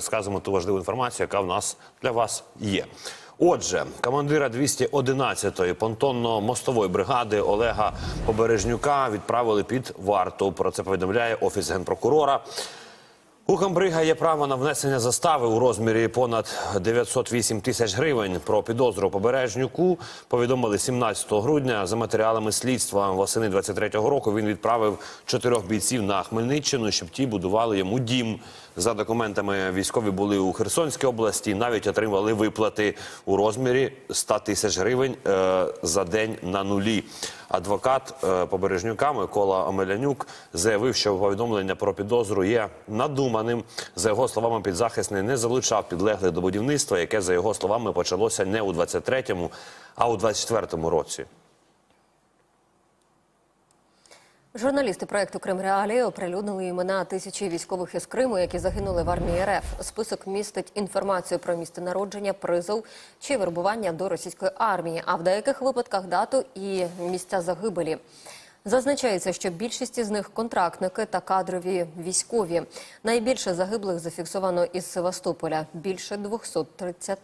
розказуємо ту важливу інформацію, яка в нас для вас є. Отже, командира 211-ї понтонно-мостової бригади Олега Побережнюка відправили під варту. Про це повідомляє офіс генпрокурора. У Камбрига є право на внесення застави у розмірі понад 908 тисяч гривень. Про підозру побережнюку повідомили 17 грудня. За матеріалами слідства восени 23-го року він відправив чотирьох бійців на Хмельниччину, щоб ті будували йому дім. За документами військові були у Херсонській області, навіть отримали виплати у розмірі 100 тисяч гривень е, за день на нулі. Адвокат е, Побережнюка Микола Омелянюк заявив, що повідомлення про підозру є надуманим. За його словами, підзахисний не залучав підлеглих до будівництва, яке за його словами почалося не у 23-му, а у 24-му році. Журналісти проекту Крим Реалії оприлюднили імена тисячі військових із Криму, які загинули в армії РФ. Список містить інформацію про місце народження, призов чи вербування до російської армії, а в деяких випадках дату і місця загибелі. Зазначається, що більшість із них контрактники та кадрові військові. Найбільше загиблих зафіксовано із Севастополя більше 230.